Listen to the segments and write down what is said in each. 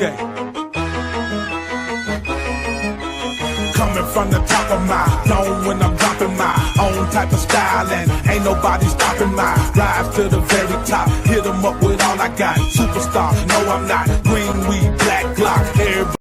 Okay. Coming from the top of my dome when I'm dropping my own type of style and ain't nobody stopping my rise to the very top. Hit 'em up with all I got. Superstar, no I'm not. Green weed, black Glock. Everybody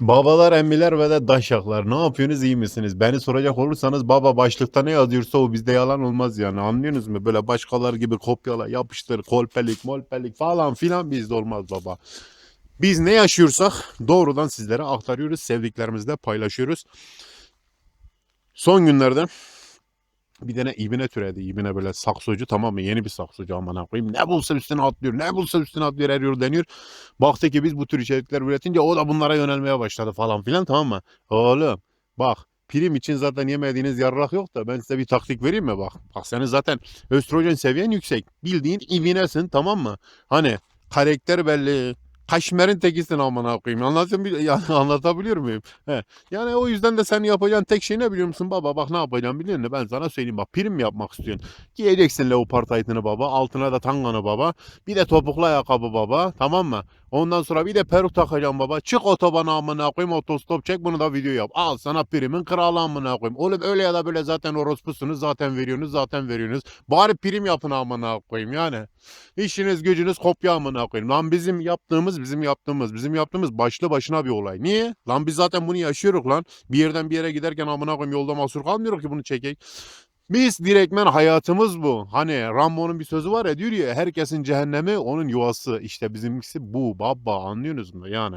Babalar, emmiler ve de daşaklar ne yapıyorsunuz iyi misiniz? Beni soracak olursanız baba başlıkta ne yazıyorsa o bizde yalan olmaz yani anlıyorsunuz mu? Böyle başkaları gibi kopyala yapıştır kolpelik molpelik falan filan bizde olmaz baba. Biz ne yaşıyorsak doğrudan sizlere aktarıyoruz sevdiklerimizle paylaşıyoruz. Son günlerde bir tane ibine türedi. İbine böyle saksocu tamam mı? Yeni bir saksocu aman koyayım. Ne bulsa üstüne atlıyor. Ne bulsa üstüne atlıyor. Eriyor deniyor. Baktı ki biz bu tür içerikler üretince o da bunlara yönelmeye başladı falan filan tamam mı? Oğlum bak prim için zaten yemediğiniz yarrak yok da ben size bir taktik vereyim mi bak. Bak senin zaten östrojen seviyen yüksek. Bildiğin ibinesin tamam mı? Hani karakter belli. Kaşmer'in tekisin amına koyayım. Yani anlatabiliyor muyum? He. Yani o yüzden de sen yapacağın tek şey ne biliyor musun baba? Bak ne yapacağım biliyor musun? Ben sana söyleyeyim bak prim yapmak istiyorsun? Giyeceksin leopard taytını baba. Altına da tanganı baba. Bir de topuklu ayakkabı baba. Tamam mı? Ondan sonra bir de peruk takacağım baba. Çık otobana amına koyayım otostop çek bunu da video yap. Al sana primin kralı amına koyayım. Oğlum öyle ya da böyle zaten orospusunuz zaten veriyorsunuz zaten veriyorsunuz. Bari prim yapın amına koyayım yani. İşiniz gücünüz kopya amına koyayım. Lan bizim yaptığımız bizim yaptığımız bizim yaptığımız başlı başına bir olay. Niye? Lan biz zaten bunu yaşıyoruz lan. Bir yerden bir yere giderken amına koyayım yolda mahsur kalmıyoruz ki bunu çekek. Biz direktmen hayatımız bu. Hani Rambo'nun bir sözü var ya diyor ya herkesin cehennemi onun yuvası. İşte bizimkisi bu baba anlıyorsunuz mu yani?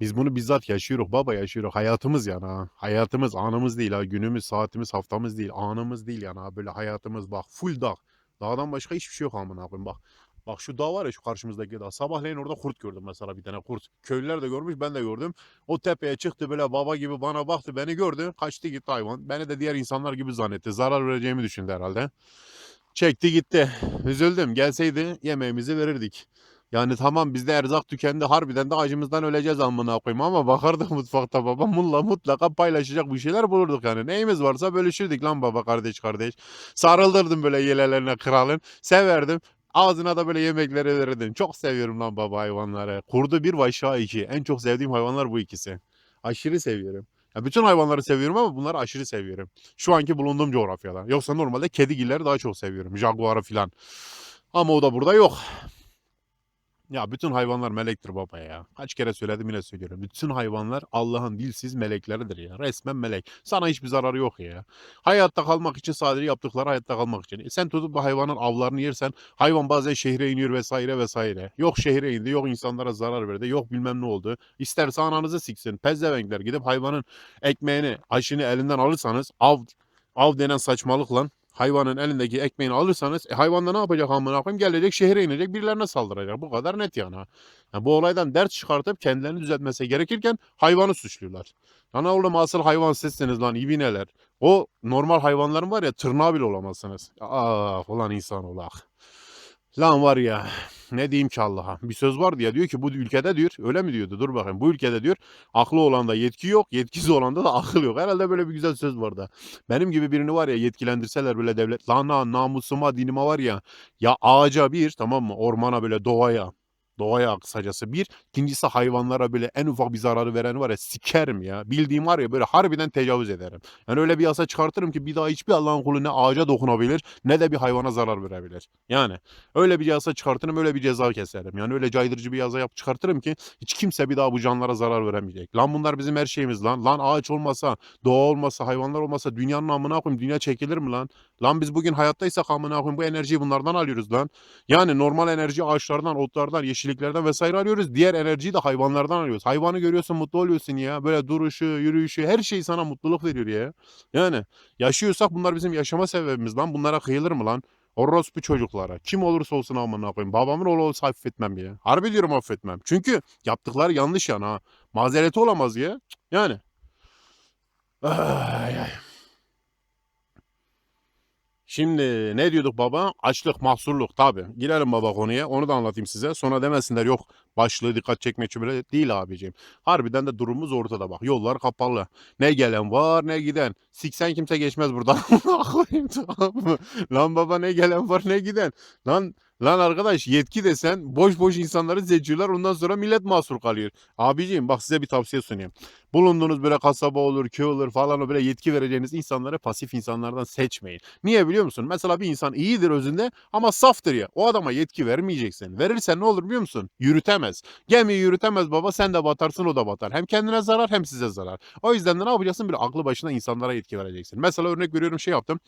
Biz bunu bizzat yaşıyoruz baba yaşıyoruz. Hayatımız yani ha. Hayatımız anımız değil ha. Günümüz, saatimiz, haftamız değil. Anımız değil yani ha. Böyle hayatımız bak full dağ. Dağdan başka hiçbir şey yok amına koyayım bak. Bak şu dağ var ya şu karşımızdaki dağ. Sabahleyin orada kurt gördüm mesela bir tane kurt. Köylüler de görmüş ben de gördüm. O tepeye çıktı böyle baba gibi bana baktı beni gördü. Kaçtı gitti hayvan. Beni de diğer insanlar gibi zannetti. Zarar vereceğimi düşündü herhalde. Çekti gitti. Üzüldüm. Gelseydi yemeğimizi verirdik. Yani tamam bizde erzak tükendi. Harbiden de acımızdan öleceğiz amına koyayım ama bakardık mutfakta baba mulla mutlaka paylaşacak bir şeyler bulurduk yani. Neyimiz varsa bölüşürdük lan baba kardeş kardeş. Sarıldırdım böyle yelelerine kralın. Severdim. Ağzına da böyle yemekleri verirdim. Çok seviyorum lan baba hayvanları. Kurdu bir, vahşi iki. En çok sevdiğim hayvanlar bu ikisi. Aşırı seviyorum. Ya bütün hayvanları seviyorum ama bunları aşırı seviyorum. Şu anki bulunduğum coğrafyada. Yoksa normalde kedigilleri daha çok seviyorum. Jaguarı filan. Ama o da burada yok. Ya bütün hayvanlar melektir baba ya. Kaç kere söyledim yine söylüyorum. Bütün hayvanlar Allah'ın dilsiz melekleridir ya. Resmen melek. Sana hiçbir zararı yok ya. Hayatta kalmak için sadece yaptıkları hayatta kalmak için. E sen tutup bu hayvanın avlarını yersen hayvan bazen şehre iniyor vesaire vesaire. Yok şehre indi, yok insanlara zarar verdi, yok bilmem ne oldu. İsterse ananızı siksin. Pezzevenkler gidip hayvanın ekmeğini, aşını elinden alırsanız av av denen saçmalık lan. Hayvanın elindeki ekmeğini alırsanız e, hayvan da ne yapacak amına koyayım? Gelecek şehre inecek birilerine saldıracak. Bu kadar net yani. Yani bu olaydan ders çıkartıp kendilerini düzeltmesi gerekirken hayvanı suçluyorlar. Lan oğlum asıl hayvan sizsiniz lan ibineler. O normal hayvanların var ya tırnağı bile olamazsınız. Ah ulan insan olak. Lan var ya ne diyeyim ki Allah'a. Bir söz vardı ya diyor ki bu ülkede diyor öyle mi diyordu dur bakayım. Bu ülkede diyor aklı olanda yetki yok yetkisiz olanda da akıl yok. Herhalde böyle bir güzel söz vardı. Benim gibi birini var ya yetkilendirseler böyle devlet lana namusuma dinime var ya ya ağaca bir tamam mı ormana böyle doğaya doğaya kısacası bir ikincisi hayvanlara böyle en ufak bir zararı veren var ya sikerim ya bildiğim var ya böyle harbiden tecavüz ederim. Yani öyle bir yasa çıkartırım ki bir daha hiçbir Allah'ın kulu ne ağaca dokunabilir ne de bir hayvana zarar verebilir. Yani öyle bir yasa çıkartırım öyle bir ceza keserim. Yani öyle caydırıcı bir yasa yap çıkartırım ki hiç kimse bir daha bu canlara zarar veremeyecek. Lan bunlar bizim her şeyimiz lan. Lan ağaç olmasa, doğa olmasa, hayvanlar olmasa dünyanın amına koyayım dünya çekilir mi lan? Lan biz bugün hayattaysak amına koyayım bu enerjiyi bunlardan alıyoruz lan. Yani normal enerji ağaçlardan, otlardan, yeşilliklerden vesaire alıyoruz. Diğer enerjiyi de hayvanlardan alıyoruz. Hayvanı görüyorsun mutlu oluyorsun ya. Böyle duruşu, yürüyüşü her şey sana mutluluk veriyor ya. Yani yaşıyorsak bunlar bizim yaşama sebebimiz lan. Bunlara kıyılır mı lan? Orospu çocuklara. Kim olursa olsun amına koyayım. Babamın oğlu olsa affetmem ya. Harbi diyorum affetmem. Çünkü yaptıkları yanlış yani ha. Mazereti olamaz ya. Yani. Ay, ay. Şimdi ne diyorduk baba? Açlık, mahsurluk tabi. Girelim baba konuya. Onu da anlatayım size. Sonra demesinler yok başlığı dikkat çekmek için böyle değil abicim. Harbiden de durumumuz ortada bak. Yollar kapalı. Ne gelen var ne giden. Siksen kimse geçmez buradan. Lan baba ne gelen var ne giden. Lan Lan arkadaş yetki desen boş boş insanları seçiyorlar ondan sonra millet mahsur kalıyor. Abiciğim bak size bir tavsiye sunayım. Bulunduğunuz böyle kasaba olur, köy olur falan o böyle yetki vereceğiniz insanları pasif insanlardan seçmeyin. Niye biliyor musun? Mesela bir insan iyidir özünde ama saftır ya. O adama yetki vermeyeceksin. Verirsen ne olur biliyor musun? Yürütemez. Gemiyi yürütemez baba sen de batarsın o da batar. Hem kendine zarar hem size zarar. O yüzden de ne yapacaksın? Böyle aklı başına insanlara yetki vereceksin. Mesela örnek veriyorum şey yaptım.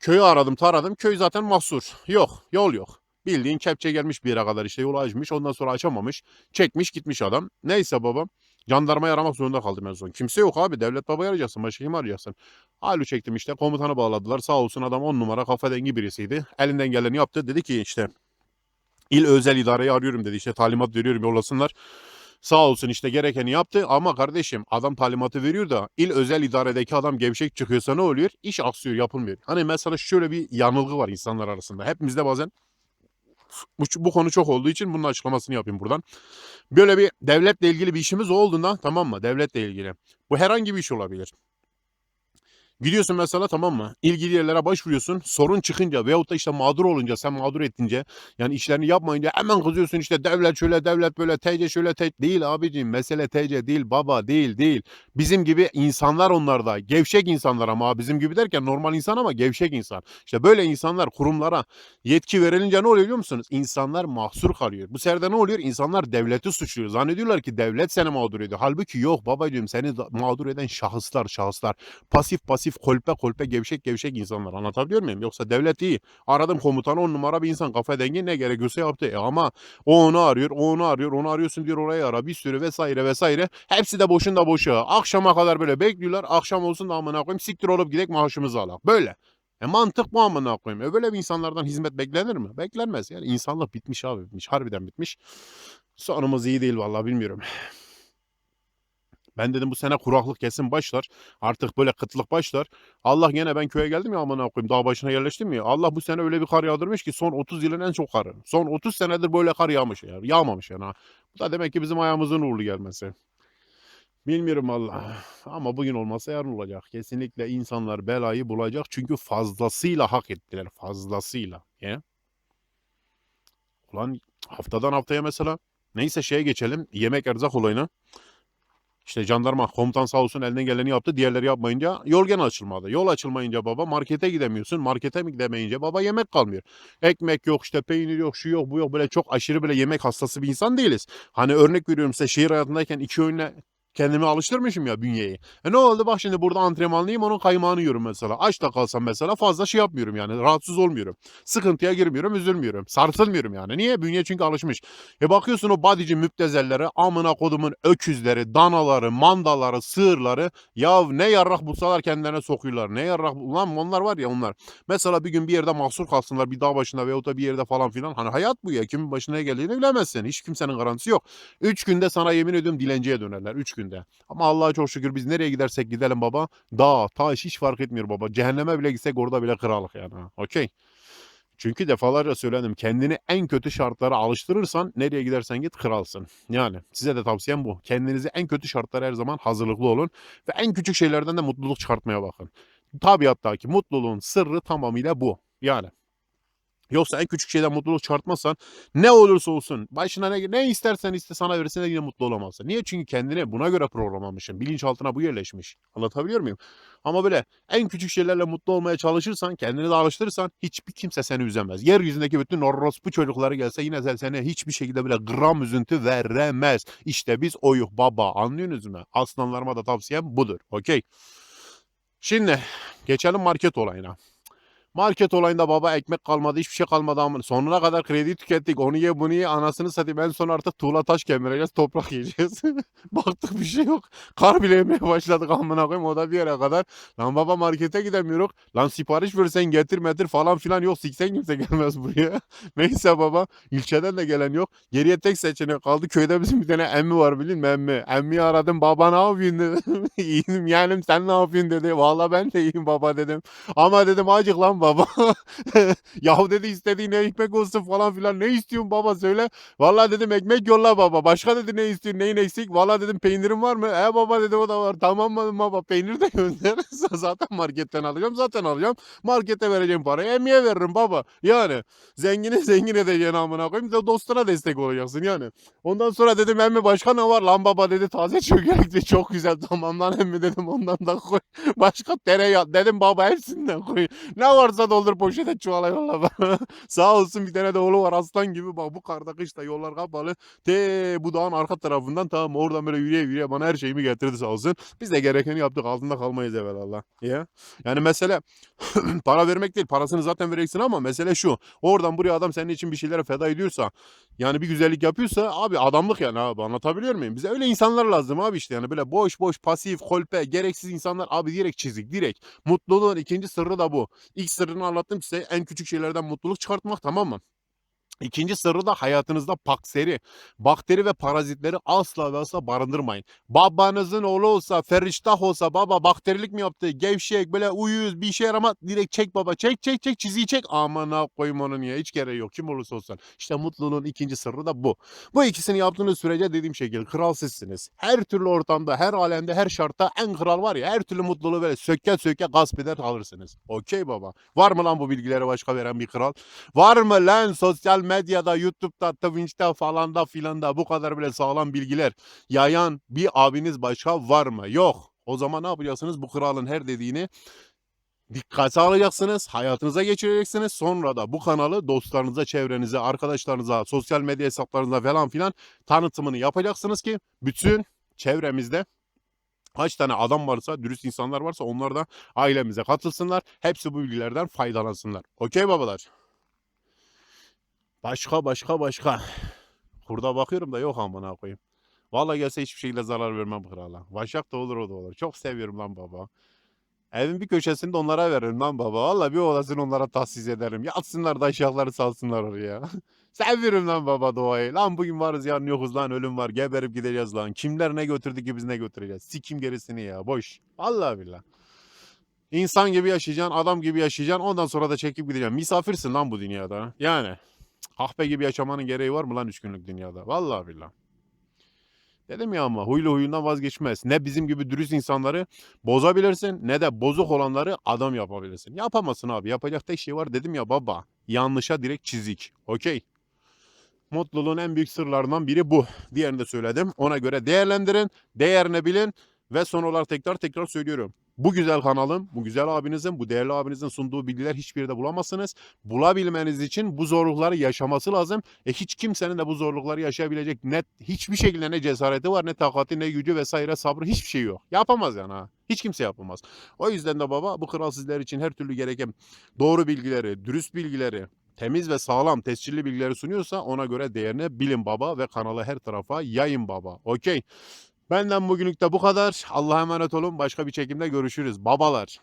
Köyü aradım taradım. Köy zaten mahsur. Yok yol yok. Bildiğin kepçe gelmiş bir yere kadar işte yolu açmış. Ondan sonra açamamış. Çekmiş gitmiş adam. Neyse babam. Jandarmayı aramak zorunda kaldım en son. Kimse yok abi. Devlet babayı arayacaksın. Başka kimi arayacaksın? Alo çektim işte. Komutanı bağladılar. Sağ olsun adam on numara kafa dengi birisiydi. Elinden geleni yaptı. Dedi ki işte il özel idareyi arıyorum dedi. İşte talimat veriyorum yollasınlar. Sağ olsun işte gerekeni yaptı ama kardeşim adam talimatı veriyor da il özel idaredeki adam gevşek çıkıyorsa ne oluyor? İş aksıyor yapılmıyor. Hani mesela şöyle bir yanılgı var insanlar arasında. Hepimizde bazen bu, bu konu çok olduğu için bunun açıklamasını yapayım buradan. Böyle bir devletle ilgili bir işimiz olduğunda tamam mı? Devletle ilgili. Bu herhangi bir iş olabilir. Gidiyorsun mesela tamam mı? İlgili yerlere başvuruyorsun. Sorun çıkınca veyahut da işte mağdur olunca sen mağdur ettince yani işlerini yapmayınca hemen kızıyorsun işte devlet şöyle devlet böyle TC şöyle TC değil abicim mesele TC değil baba değil değil. Bizim gibi insanlar onlarda gevşek insanlar ama bizim gibi derken normal insan ama gevşek insan. İşte böyle insanlar kurumlara yetki verilince ne oluyor biliyor musunuz? İnsanlar mahsur kalıyor. Bu sefer de ne oluyor? İnsanlar devleti suçluyor. Zannediyorlar ki devlet seni mağdur ediyor. Halbuki yok babacığım seni da- mağdur eden şahıslar şahıslar. Pasif pasif kolpe kolpe gevşek gevşek insanlar. Anlatabiliyor muyum? Yoksa devlet iyi. Aradım komutanı on numara bir insan kafa dengi ne gerekiyorsa yaptı. E ama o onu arıyor, o onu arıyor, onu arıyorsun diyor oraya ara bir sürü vesaire vesaire. Hepsi de boşunda boşa. Akşama kadar böyle bekliyorlar. Akşam olsun da amına koyayım siktir olup gidek maaşımızı alak. Böyle. E mantık bu amına koyayım. E böyle bir insanlardan hizmet beklenir mi? Beklenmez. Yani insanlık bitmiş abi bitmiş. Harbiden bitmiş. Sonumuz iyi değil vallahi bilmiyorum. Ben dedim bu sene kuraklık kesin başlar. Artık böyle kıtlık başlar. Allah gene ben köye geldim ya amına koyayım. Dağ başına yerleştim ya. Allah bu sene öyle bir kar yağdırmış ki son 30 yılın en çok karı. Son 30 senedir böyle kar yağmış ya. Yağmamış yani. Bu da demek ki bizim ayağımızın uğurlu gelmesi. Bilmiyorum Allah. Ama bugün olmasa yarın olacak. Kesinlikle insanlar belayı bulacak. Çünkü fazlasıyla hak ettiler. Fazlasıyla. Ya. Ulan haftadan haftaya mesela neyse şeye geçelim. Yemek erzak olayına. İşte jandarma komutan sağ olsun elinden geleni yaptı. Diğerleri yapmayınca yol açılmadı. Yol açılmayınca baba markete gidemiyorsun. Markete mi gidemeyince baba yemek kalmıyor. Ekmek yok işte peynir yok şu yok bu yok. Böyle çok aşırı böyle yemek hastası bir insan değiliz. Hani örnek veriyorum size şehir hayatındayken iki öğünle kendimi alıştırmışım ya bünyeyi. E ne oldu bak şimdi burada antrenmanlıyım onun kaymağını yiyorum mesela. Aç da kalsam mesela fazla şey yapmıyorum yani rahatsız olmuyorum. Sıkıntıya girmiyorum üzülmüyorum. Sarsılmıyorum yani. Niye? Bünye çünkü alışmış. E bakıyorsun o badici müptezellere amına kodumun öküzleri, danaları, mandaları, sığırları ya ne yarrak bulsalar kendilerine sokuyorlar. Ne yarrak ulan onlar var ya onlar. Mesela bir gün bir yerde mahsur kalsınlar bir dağ başında veyahut da bir yerde falan filan. Hani hayat bu ya kimin başına geldiğini bilemezsin. Hiç kimsenin garantisi yok. Üç günde sana yemin ediyorum dilenciye dönerler. Üç günde. Ama Allah'a çok şükür biz nereye gidersek gidelim baba. Dağ, taş hiç fark etmiyor baba. Cehenneme bile gitsek orada bile krallık yani. Okey. Çünkü defalarca söyledim kendini en kötü şartlara alıştırırsan nereye gidersen git kralsın. Yani size de tavsiyem bu. Kendinizi en kötü şartlara her zaman hazırlıklı olun ve en küçük şeylerden de mutluluk çıkartmaya bakın. Tabiattaki mutluluğun sırrı tamamıyla bu. Yani Yoksa en küçük şeyden mutluluk çıkartmazsan ne olursa olsun başına ne, ne istersen iste sana verirsen yine mutlu olamazsın. Niye? Çünkü kendini buna göre programlamışsın. Bilinçaltına bu yerleşmiş. Anlatabiliyor muyum? Ama böyle en küçük şeylerle mutlu olmaya çalışırsan, kendini de alıştırırsan hiçbir kimse seni üzemez. Yeryüzündeki bütün orospu çocukları gelse yine sen seni hiçbir şekilde bile gram üzüntü veremez. İşte biz oyuk baba anlıyorsunuz mu? Aslanlarıma da tavsiyem budur. Okey. Şimdi geçelim market olayına. Market olayında baba ekmek kalmadı hiçbir şey kalmadı ama sonuna kadar kredi tükettik onu ye bunu ye anasını satayım en son artık tuğla taş kemireceğiz toprak yiyeceğiz. Baktık bir şey yok kar bile yemeye başladık amına koyayım o da bir yere kadar. Lan baba markete gidemiyoruz lan sipariş versen getir metir falan filan yok siksen kimse gelmez buraya. Neyse baba ilçeden de gelen yok geriye tek seçenek kaldı köyde bizim bir tane emmi var bilin mi emmi. Emmiyi aradım baba ne yapıyorsun dedim. İyiyim yeğenim sen ne yapıyorsun dedi. Valla ben de iyiyim baba dedim. Ama dedim acık lan baba. Yahu dedi istediğin ne ekmek olsun falan filan. Ne istiyorsun baba söyle. Vallahi dedim ekmek yolla baba. Başka dedi ne istiyorsun neyin eksik? Vallahi dedim peynirin var mı? E baba dedi o da var. Tamam mı baba peynir de gönder. zaten marketten alacağım zaten alacağım. Markete vereceğim parayı emiye veririm baba. Yani zengini zengin edeceksin amına koyayım. da Dostuna destek olacaksın yani. Ondan sonra dedim emmi başka ne var? Lan baba dedi taze çökelekli çok güzel. Tamam lan emmi dedim ondan da koy. Başka tereyağı dedim baba hepsinden koy. Ne varsa doldur poşete çuvala yolla bana. Sağ olsun bir tane de oğlu var aslan gibi bak bu karda kışta yollar kapalı. Te bu dağın arka tarafından tamam oradan böyle yürüye yürüye bana her şeyimi getirdi sağ olsun. Biz de gerekeni yaptık altında kalmayız evvelallah. Ya. Yani mesele para vermek değil parasını zaten vereceksin ama mesele şu. Oradan buraya adam senin için bir şeylere feda ediyorsa yani bir güzellik yapıyorsa abi adamlık yani abi anlatabiliyor muyum? Bize öyle insanlar lazım abi işte yani böyle boş boş pasif kolpe gereksiz insanlar abi direkt çizik direkt. Mutluluğun ikinci sırrı da bu. İlk sırrını anlattım size en küçük şeylerden mutluluk çıkartmak tamam mı? İkinci sırrı da hayatınızda pakseri, bakteri ve parazitleri asla ve asla barındırmayın. Babanızın oğlu olsa, feriştah olsa baba bakterilik mi yaptı? Gevşek böyle uyuz bir işe yaramaz. Direkt çek baba çek çek çek çiziyi çek. Aman ha koyayım onu niye? Hiç gereği yok. Kim olursa olsun. İşte mutluluğun ikinci sırrı da bu. Bu ikisini yaptığınız sürece dediğim şekil kral sizsiniz. Her türlü ortamda, her alemde, her şartta en kral var ya her türlü mutluluğu böyle söke söke gasp eder alırsınız. Okey baba. Var mı lan bu bilgileri başka veren bir kral? Var mı lan sosyal medyada, YouTube'da, Twitch'te falan da filan da bu kadar bile sağlam bilgiler yayan bir abiniz başka var mı? Yok. O zaman ne yapacaksınız? Bu kralın her dediğini dikkate alacaksınız, hayatınıza geçireceksiniz. Sonra da bu kanalı dostlarınıza, çevrenize, arkadaşlarınıza, sosyal medya hesaplarınıza falan filan tanıtımını yapacaksınız ki bütün çevremizde kaç tane adam varsa, dürüst insanlar varsa onlar da ailemize katılsınlar. Hepsi bu bilgilerden faydalansınlar. Okey babalar. Başka başka başka. Kurda bakıyorum da yok amına koyayım. Vallahi gelse hiçbir şekilde zarar vermem krala. Başak da olur o da olur. Çok seviyorum lan baba. Evin bir köşesini de onlara veririm lan baba. Vallahi bir odasını onlara tahsis ederim. Yatsınlar da aşağıları salsınlar oraya. seviyorum lan baba doğayı. Lan bugün varız yarın yokuz lan ölüm var. Geberip gideceğiz lan. Kimler ne götürdü ki biz ne götüreceğiz. Sikim gerisini ya boş. Vallahi billah. İnsan gibi yaşayacaksın, adam gibi yaşayacaksın. Ondan sonra da çekip gideceksin. Misafirsin lan bu dünyada. Yani. Kahpe gibi yaşamanın gereği var mı lan üç günlük dünyada? Vallahi billah. Dedim ya ama huylu huyundan vazgeçmez. Ne bizim gibi dürüst insanları bozabilirsin ne de bozuk olanları adam yapabilirsin. Yapamazsın abi. Yapacak tek şey var dedim ya baba. Yanlışa direkt çizik. Okey. Mutluluğun en büyük sırlarından biri bu. Diğerini de söyledim. Ona göre değerlendirin, değerini bilin ve son olarak tekrar tekrar söylüyorum. Bu güzel kanalın, bu güzel abinizin, bu değerli abinizin sunduğu bilgiler hiçbir yerde bulamazsınız. Bulabilmeniz için bu zorlukları yaşaması lazım. E hiç kimsenin de bu zorlukları yaşayabilecek net hiçbir şekilde ne cesareti var, ne takati, ne gücü vesaire sabrı hiçbir şey yok. Yapamaz yani ha. Hiç kimse yapamaz. O yüzden de baba bu kral sizler için her türlü gereken doğru bilgileri, dürüst bilgileri, temiz ve sağlam tescilli bilgileri sunuyorsa ona göre değerini bilin baba ve kanalı her tarafa yayın baba. Okey. Benden bugünlük de bu kadar. Allah'a emanet olun. Başka bir çekimde görüşürüz. Babalar.